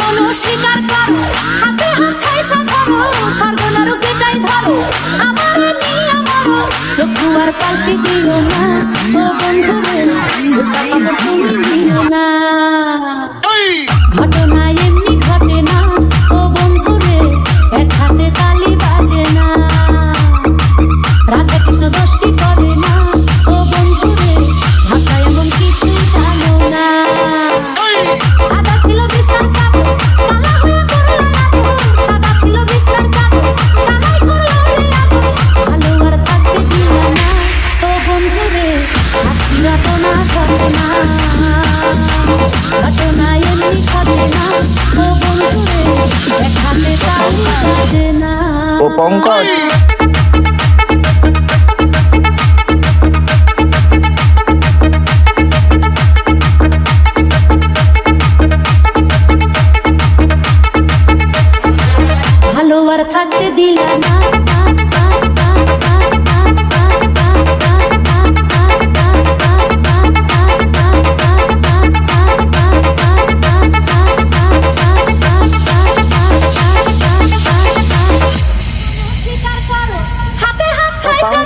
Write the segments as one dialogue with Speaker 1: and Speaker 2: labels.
Speaker 1: মনো স্বীকার করো, হাতে হাত খাইসা ধরো সর্বনারূপে চাই ধরো, আমার নিয়ে আমারও। চক্ষু আর পাল্টি দিও না। না কাটে না এমনি কাটে না ও বন্ধুরে দেখাতে তাও কাটে না ও
Speaker 2: পঙ্কজ?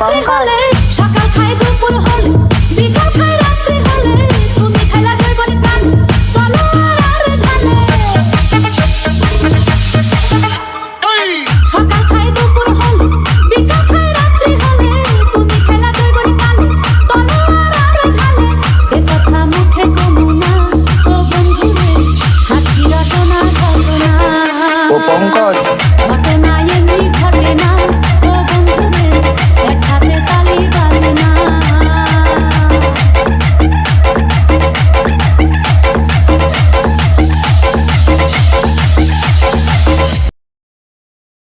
Speaker 1: পঙ্কজ সকাল খাই দুপুর হলে। বিকাল খাই রাত্রি হলে। তুমি খেলা গই বলে প্রাণ চলো আর ঢালে সকাল খাই দুপুর হলে। বিকাল খাই রাত্রি হলে। তুমি খেলা গই বলে প্রাণ চলো আর ঢালে এ কথা মুখে কমু না। ও বন্ধু রে হাতি রচনা ঘটনা। ও
Speaker 2: পঙ্কজ